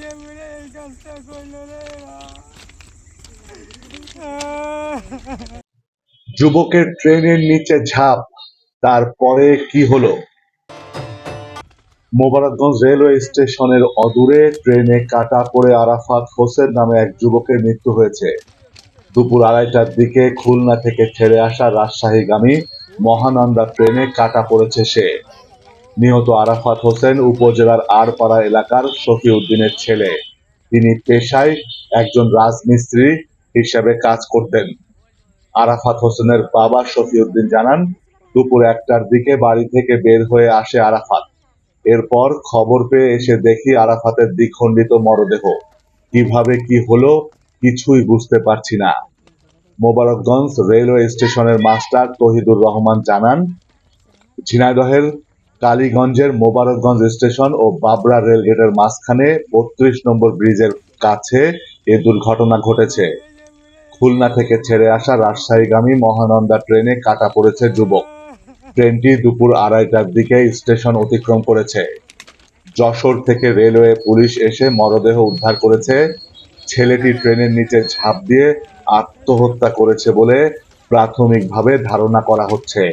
রে যুবকের ট্রেনের নিচে ঝাঁপ, তারপরে কি হলো? মোবারকগঞ্জ রেলওয়ে স্টেশনের অদূরে ট্রেনে কাটা পড়ে আরাফাত হোসেন নামে এক যুবকের মৃত্যু হয়েছে। দুপুর আড়াইটার দিকে খুলনা থেকে ছেড়ে আসা রাজশাহীগামী মহানন্দা ট্রেনে কাটা পড়েছে সে। নিহত আরাফাত হোসেন উপজেলার আরপাড়া এলাকার শফিউদ্দিনের ছেলে। তিনি পেশায় একজন রাজমিস্ত্রি হিসাবে কাজ করতেন। আরাফাত হোসেনের বাবা শফিউদ্দিন জানান, দুপুর একটার দিকে বাড়ি থেকে বের হয়ে আসে আরাফাত। এরপর খবর পেয়ে এসে দেখি আরাফাতের দ্বিখণ্ডিত মরদেহ। কীভাবে কি হলো কিছুই বুঝতে পারছি না। মোবারকগঞ্জ রেলওয়ে স্টেশনের মাস্টার তহিদুর রহমান জানান, ঝিনাইদহের কালীগঞ্জের মোবারকগঞ্জ স্টেশন ও বাবরা রেলগেটের মাঝখানে বত্রিশ নম্বর ব্রিজের কাছে এ দুর্ঘটনা ঘটেছে। খুলনা থেকে ছেড়ে আসা রাজশাহীগামী মহানন্দা ট্রেনে কাটা পড়েছে যুবক। ট্রেনটি দুপুর আড়াইটার দিকে স্টেশন অতিক্রম করেছে। যশোর থেকে রেলওয়ে পুলিশ এসে মরদেহ উদ্ধার করেছে। ছেলেটি ট্রেনের নিচে ঝাঁপ দিয়ে আত্মহত্যা করেছে বলে প্রাথমিকভাবে ধারণা করা হচ্ছে।